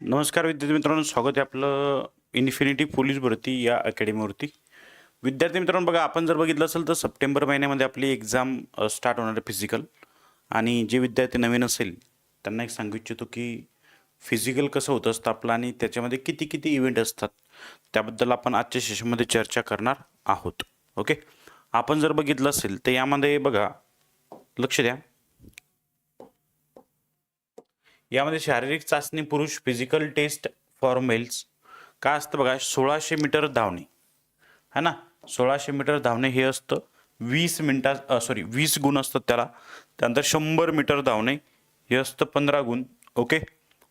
नमस्कार विद्यार्थी मित्रांनो स्वागत आहे आपलं इन्फिनिटी पोलीस भरती या अकॅडमीवरती विद्यार्थी मित्रांनो बघा आपण जर बघितलं असेल तर सप्टेंबर महिन्यामध्ये आपली एक्झाम स्टार्ट होणार आहे फिजिकल आणि जे विद्यार्थी नवीन असेल त्यांना एक सांगू इच्छितो की फिजिकल कसं होतं असतं आपलं आणि त्याच्यामध्ये किती किती इव्हेंट असतात त्याबद्दल आपण आजच्या सेशनमध्ये चर्चा करणार आहोत. ओके? आपण जर बघितलं असेल तर यामध्ये बघा लक्ष द्या. यामध्ये शारीरिक चाचणी पुरुष फिजिकल टेस्ट फॉर मेल्स काय असतं बघा सोळाशे मीटर धावणे. है ना? सोळाशे मीटर धावणे हे असतं. वीस मिनटा सॉरी वीस गुण असतात त्याला. त्यानंतर शंभर मीटर धावणे हे असतं पंधरा गुण. ओके?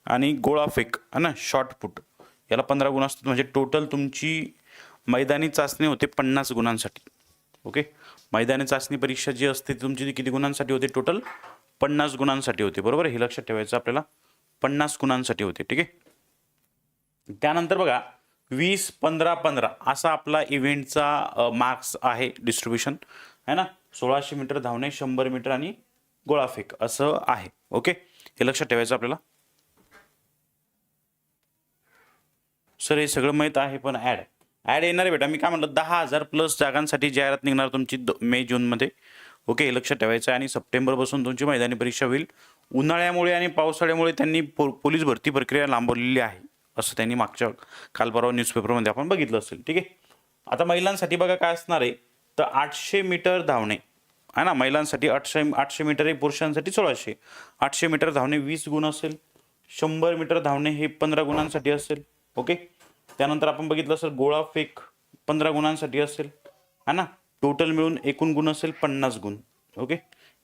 आणि गोळाफेक है ना? शॉर्टपुट याला पंधरा गुण असतात. म्हणजे टोटल तुमची मैदानी चाचणी होते पन्नास गुणांसाठी. ओके? मैदानी चाचणी परीक्षा जी असते तुमची ती किती गुणांसाठी होते? टोटल पन्नास गुणांसाठी होते बरोबर? हे लक्षात ठेवायचं आपल्याला. पन्नास गुणांसाठी होते ठीक आहे? त्यानंतर बघा वीस पंधरा पंधरा असा आपला इव्हेंटचा मार्क्स आहे डिस्ट्रीब्युशन आहे ना? सोळाशे मीटर धावणे शंभर मीटर आणि गोळाफेक असं आहे. ओके? हे लक्षात ठेवायचं आपल्याला. सर हे सगळं माहीत आहे पण ॲड ॲड येणार आहे बेटा. मी काय म्हटलं दहा हजार प्लस जागांसाठी जाहिरात निघणार तुमची द- मे जूनमध्ये. ओके हे लक्षात ठेवायचं आहे आणि सप्टेंबरपासून तुमची मैदानी परीक्षा होईल. उन्हाळ्यामुळे आणि पावसाळ्यामुळे त्यांनी पो पोलीस भरती प्रक्रिया लांबवलेली आहे असं त्यांनी मागच्या काल परवा न्यूजपेपरमध्ये आपण बघितलं असेल ठीक आहे? आता महिलांसाठी बघा काय असणार आहे तर आठशे मीटर धावणे आहे ना? महिलांसाठी आठशे आठशे मीटर हे पुरुषांसाठी सोळाशे. आठशे मीटर धावणे वीस गुण असेल शंभर मीटर धावणे हे पंधरा गुणांसाठी असेल ओके? त्यानंतर आपण बघितलं सर गोळा फेक पंधरा गुणांसाठी असेल है ना? टोटल मिळून एकूण गुण असेल पन्नास गुण ओके?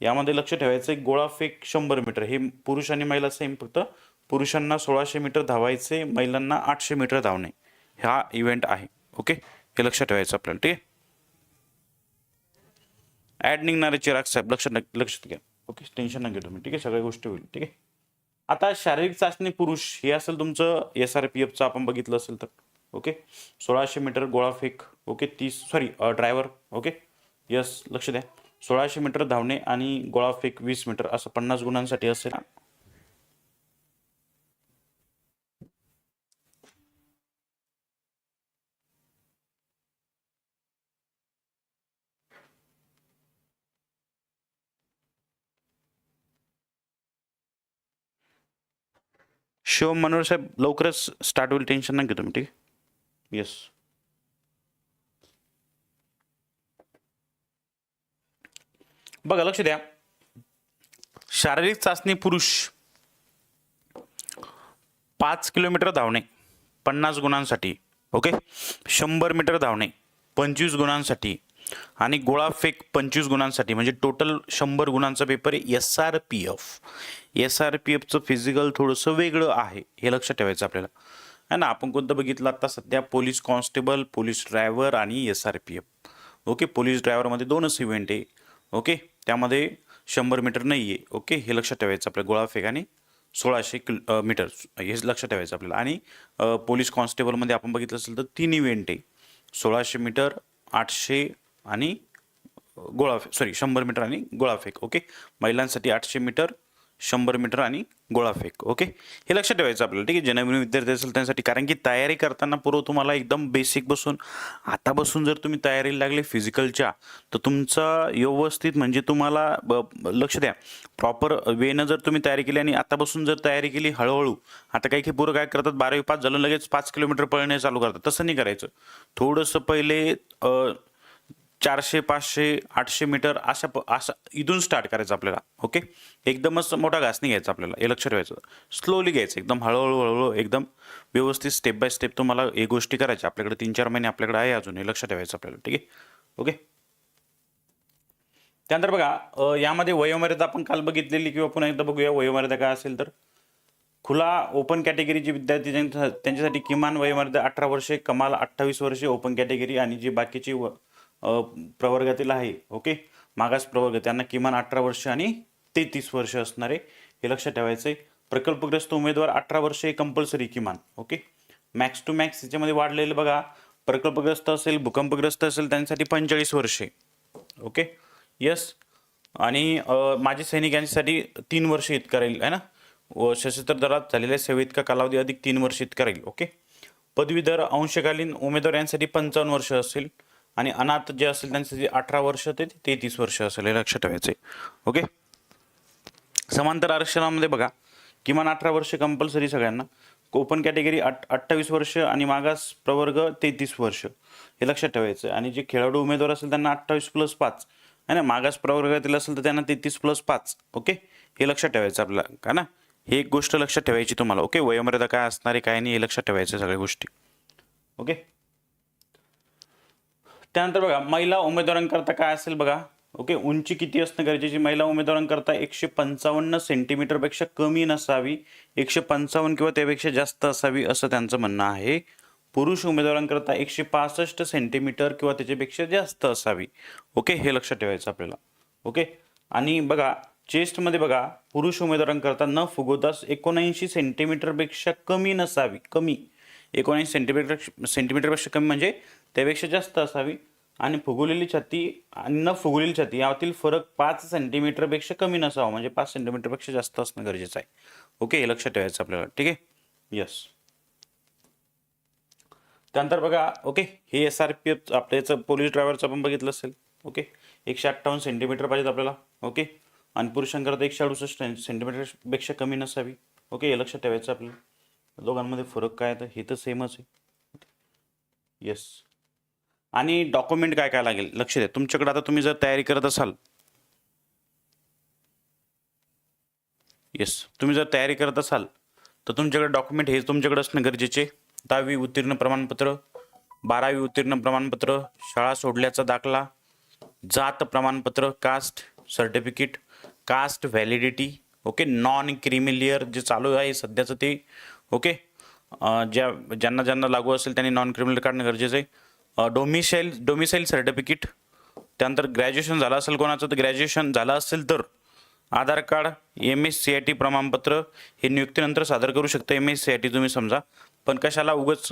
यामध्ये लक्ष ठेवायचं आहे गोळा फेक शंभर मीटर. हे पुरुष आणि महिला सेम फक्त पुरुषांना सोळाशे मीटर धावायचे महिलांना आठशे मीटर धावणे. हा इव्हेंट आहे ओके? हे लक्षात ठेवायचं आपल्याला ठीक आहे? ॲड निघणारे चिराग साहेब लक्षात लक्षात घ्या ओके? टेन्शन न घे तुम्ही ठीक आहे? सगळ्या गोष्टी होईल ठीक आहे? आता शारीरिक चाचणी पुरुष हे असेल तुमचं एस आर पी एफचं आपण बघितलं असेल तर. ओके? सोळाशे मीटर गोळाफेक ओके? तीस सॉरी ड्रायव्हर ओके? यस लक्ष द्या. सोळाशे मीटर धावणे आणि गोळाफेक वीस मीटर असं पन्नास गुणांसाठी असेल. शिवम मनोहर साहेब लवकरच स्टार्ट होईल टेन्शन नाही घेतो तुम्ही ठीक आहे? येस बघा लक्ष द्या. शारीरिक चाचणी पुरुष. पाच किलोमीटर धावणे पन्नास गुणांसाठी ओके? शंभर मीटर धावणे पंचवीस गुणांसाठी आणि गोळाफेक पंचवीस गुणांसाठी म्हणजे टोटल शंभर गुणांचा पेपर आहे S R P F S R P एफचं physical थोडंसं वेगळं आहे हे लक्षात ठेवायचं आपल्याला. आहे ना? आपण कोणतं बघितलं आता सध्या पोलीस कॉन्स्टेबल पोलीस ड्रायव्हर आणि S R P F okay police ड्रायव्हरमध्ये दोनच इव्हेंट आहे. ओके त्यामध्ये शंभर मीटर नाही आहे ओके हे लक्षात ठेवायचं आपल्या गोळाफेक आणि सोळाशे किल मीटर. हे लक्षात ठेवायचं आपल्याला. आणि पोलीस कॉन्स्टेबलमध्ये आपण बघितलं असेल तर तीन इव्हेंट आहे. सोळाशे मीटर आठशे आणि गोळाफेक सॉरी शंभर मीटर आणि गोळाफेक ओके महिलांसाठी आठशे मीटर शंभर मीटर आणि गोळाफेक ओके हे लक्षात ठेवायचं आपल्याला ठीक आहे? जे नवीन विद्यार्थी असेल त्यांसाठी कारण की तयारी करताना पूर्व तुम्हाला एकदम बेसिक बसून आता बसून जर तुम्ही तयारीला लागले फिजिकलच्या तर तुमचा व्यवस्थित म्हणजे तुम्हाला ब- लक्ष द्या. प्रॉपर वेनं जर तुम्ही तयारी केली आणि आता बसून जर तयारी केली हळूहळू आता काही काही पोरं काय करतात बारावी पास झालं लगेच पाच किलोमीटर पळणे चालू करतात तसं नाही करायचं. थोडंसं पहिले चारशे पाचशे आठशे मीटर अशा असा इथून स्टार्ट करायचं आपल्याला ओके एकदमच मोठा घास नाही घ्यायचा आपल्याला हे लक्ष ठेवायचं. स्लोली घ्यायचं एकदम हळूहळू हळूहळू एकदम व्यवस्थित स्टेप बाय स्टेप तुम्हाला हे गोष्टी करायच्या. आपल्याकडे तीन चार महिने आपल्याकडे आहे अजून हे लक्ष ठेवायचं आपल्याला ठीक आहे? ओके त्यानंतर बघा यामध्ये वयोमर्यादा आपण काल बघितलेली किंवा पुन्हा एकदा बघूया वयोमर्यादा काय असेल तर. खुला ओपन कॅटेगरीचे विद्यार्थी त्यांच्यासाठी किमान वयोमर्यादा अठरा वर्षे कमाल अठ्ठावीस वर्षे ओपन कॅटेगरी आणि जी बाकीची व प्रवर्गातील आहे ओके? मागास प्रवर्ग त्यांना किमान अठरा वर्ष आणि तेहतीस वर्ष असणारे हे लक्षात ठेवायचं आहे प्रकल्पग्रस्त उमेदवार अठरा वर्षे कंपल्सरी किमान ओके? मॅक्स टू मॅक्स याच्यामध्ये वाढलेलं बघा. प्रकल्पग्रस्त असेल भूकंपग्रस्त असेल त्यांच्यासाठी पंचेचाळीस वर्षे ओके? यस आणि अ, माजी सैनिकांसाठी तीन वर्ष इतका राहील आहे ना? व सशस्त्र दलात झालेल्या सेवेइतका कालावधी अधिक तीन वर्ष इतका राहील ओके? पदवीधर अंशकालीन उमेदवार यांसाठी पंचावन्न वर्ष असेल आणि अनाथ जे असेल त्यांच्यासाठी अठरा वर्ष ते तेहतीस वर्ष असेल हे लक्षात ठेवायचे ओके? समांतर आरक्षणामध्ये बघा किमान अठरा वर्ष कंपल्सरी सगळ्यांना. ओपन कॅटेगरी अठ अठ्ठावीस वर्ष आणि मागास प्रवर्ग तेहतीस वर्ष. हे लक्षात ठेवायचं आणि जे खेळाडू उमेदवार असेल त्यांना अठ्ठावीस प्लस पाच. है ना? मागास प्रवर्गातील असेल तर त्यांना तेहतीस प्लस पाच. ओके? हे लक्षात ठेवायचं आपल्याला का ना? हे एक गोष्ट लक्षात ठेवायची तुम्हाला. ओके? वयोमर्यादा काय असणार आहे काय नाही हे लक्षात ठेवायचं सगळ्या गोष्टी. ओके? त्यानंतर बघा महिला उमेदवारांकरता काय असेल बघा. ओके उंची किती असणं गरजेची? महिला उमेदवारांकरता एकशे पंचावन्न सेंटीमीटरपेक्षा कमी नसावी एकशे पंचावन्न किंवा त्यापेक्षा जास्त असावी असं त्यांचं म्हणणं आहे. पुरुष उमेदवारांकरता एकशे पासष्ट सेंटीमीटर किंवा त्याच्यापेक्षा जास्त असावी. ओके हे लक्षात ठेवायचं आपल्याला. ओके आणि बघा चेस्टमध्ये बघा पुरुष उमेदवारांकरता न फुगोतास एकोणऐंशी सेंटीमीटरपेक्षा कमी नसावी कमी. एकोणऐंशी सेंटीमीटर सेंटीमीटरपेक्षा कमी म्हणजे त्यापेक्षा जास्त असावी. आणि फुगवलेली छाती आणि न फुगवलेली छाती यातील फरक पाच सेंटीमीटरपेक्षा कमी नसावा. म्हणजे पाच सेंटीमीटरपेक्षा जास्त असणं गरजेचं आहे. ओके हे लक्षात ठेवायचं आपल्याला. ठीक आहे? यस त्यानंतर बघा ओके हे एस आर पी एफ आपल्या याचं पोलीस ड्रायव्हरचं आपण बघितलं असेल. ओके एकशे अठ्ठावन्न सेंटीमीटर पाहिजेत आपल्याला. ओके आणि पुरुषांकरता एकशे अडुसष्ट सेंटीमीटरपेक्षा कमी नसावी. ओके हे लक्षात ठेवायचं आपल्याला. दोघांमध्ये फरक काय आहे? तर हे तर सेमच आहे. येस आणि डॉक्युमेंट काय काय लागेल? लक्ष द्या. तुमच्याकडे आता तुम्ही जर तयारी करत असाल. येस तुम्ही जर तयारी करत असाल तर तुमच्याकडे डॉक्युमेंट हे तुमच्याकडे असणं गरजेचे. दहावी उत्तीर्ण प्रमाणपत्र बारावी उत्तीर्ण प्रमाणपत्र शाळा सोडल्याचा दाखला जात प्रमाणपत्र caste certificate caste validity okay non creamy layer जे चालू आहे सध्याचं ते ओके ज्या ज्यांना ज्यांना लागू असेल त्यांनी नॉन क्रिमिनल काढणं गरजेचं आहे. डोमिसाईल डोमिसाईल सर्टिफिकेट त्यानंतर ग्रॅज्युएशन झालं असेल कोणाचं तर ग्रॅज्युएशन झालं असेल तर Aadhaar card M S C I T प्रमाणपत्र हे नियुक्तीनंतर सादर करू शकता. M S C I T तुम्ही समजा. पण कशाला उगच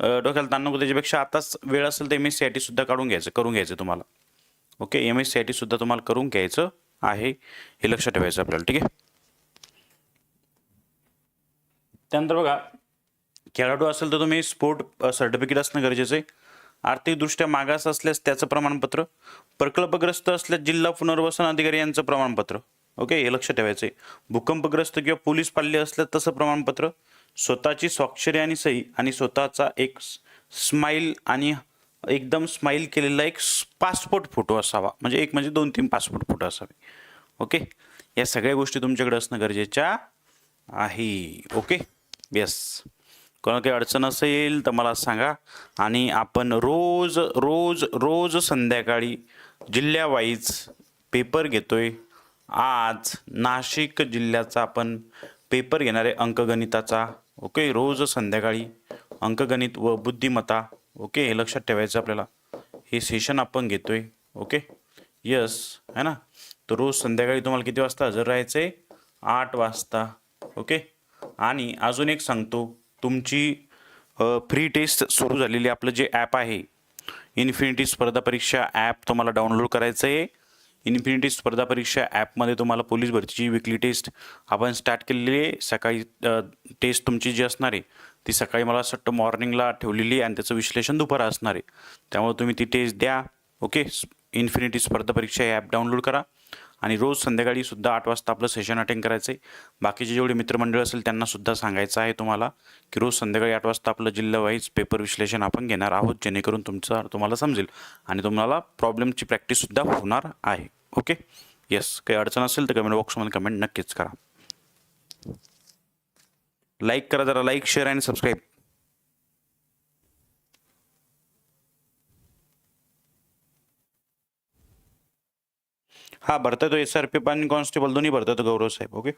डोक्याला ताण नको त्याच्यापेक्षा आताच वेळ असेल तर M S C I T सुद्धा काढून घ्यायचं करून घ्यायचं तुम्हाला. Okay? M S C I T सुद्धा तुम्हाला करून घ्यायचं आहे हे लक्षात ठेवायचं आपल्याला ठीक आहे? त्यानंतर बघा खेळाडू असेल तर तुम्ही स्पोर्ट सर्टिफिकेट असणं गरजेचं आहे. आर्थिकदृष्ट्या मागास असल्यास त्याचं प्रमाणपत्र प्रकल्पग्रस्त असल्यास जिल्हा पुनर्वसन अधिकारी यांचं प्रमाणपत्र. ओके? हे लक्ष ठेवायचं आहे भूकंपग्रस्त किंवा पोलीस पाल्य असल्यास तसं प्रमाणपत्र स्वतःची स्वाक्षरी आणि सही आणि स्वतःचा एक स्माईल आणि एकदम स्माईल केलेला एक पासपोर्ट फोटो असावा. म्हणजे एक म्हणजे दोन तीन पासपोर्ट फोटो असावे. ओके? या सगळ्या गोष्टी तुमच्याकडे असणं गरजेच्या आहे. ओके? येस कोणा काही अडचण असेल तर मला सांगा. आणि आपण रोज रोज रोज संध्याकाळी जिल्ह्यावाईज पेपर घेतोय. आज नाशिक जिल्ह्याचा आपण पेपर घेणार आहे अंकगणिताचा. ओके? रोज संध्याकाळी अंकगणित व बुद्धिमत्ता. ओके? हे लक्षात ठेवायचं आपल्याला. हे सेशन आपण घेतोय. ओके? यस है ना? तर रोज संध्याकाळी तुम्हाला किती वाजता? हजर राहायचं आहे आठ वाजता. ओके? आणि अजून एक सांगतो. तुमची फ्री टेस्ट सुरू झालेली आपलं जे ॲप आहे इन्फिनिटी स्पर्धा परीक्षा ॲप तुम्हाला डाउनलोड करायचं आहे. इन्फिनिटी स्पर्धा परीक्षा ॲपमध्ये तुम्हाला पोलीस भरतीची विकली टेस्ट आपण स्टार्ट केलेली आहे. सकाळी टेस्ट तुमची जी असणार आहे ती सकाळी मला असं वाटतं मॉर्निंगला ठेवलेली आहे आणि त्याचं विश्लेषण दुपारा असणार आहे. त्यामुळे तुम्ही ती टेस्ट द्या. ओके इन्फिनिटी स्पर्धा परीक्षा हे ॲप डाउनलोड करा. आणि रोज संध्याकाळी सुद्धा आठ वाजता आपलं सेशन अटेंड करायचं आहे बाकीचे जेवढे मित्रमंडळ असेल त्यांना सुद्धा सांगायचं आहे तुम्हाला की रोज संध्याकाळी आठ वाजता आपलं जिल्हावाईज पेपर विश्लेषण आपण घेणार आहोत जेणेकरून तुमचं तुम्हाला समजेल आणि तुम्हाला प्रॉब्लेमची प्रॅक्टिससुद्धा होणार आहे. ओके येस काही अडचण असेल तर कमेंट बॉक्समध्ये कमेंट नक्कीच करा. लाईक करा जरा लाईक शेअर आणि सबस्क्राईब हा भरता तो एस आर पी पण कॉन्स्टेबल दोन्ही भरता तो गौरव साहेब ओके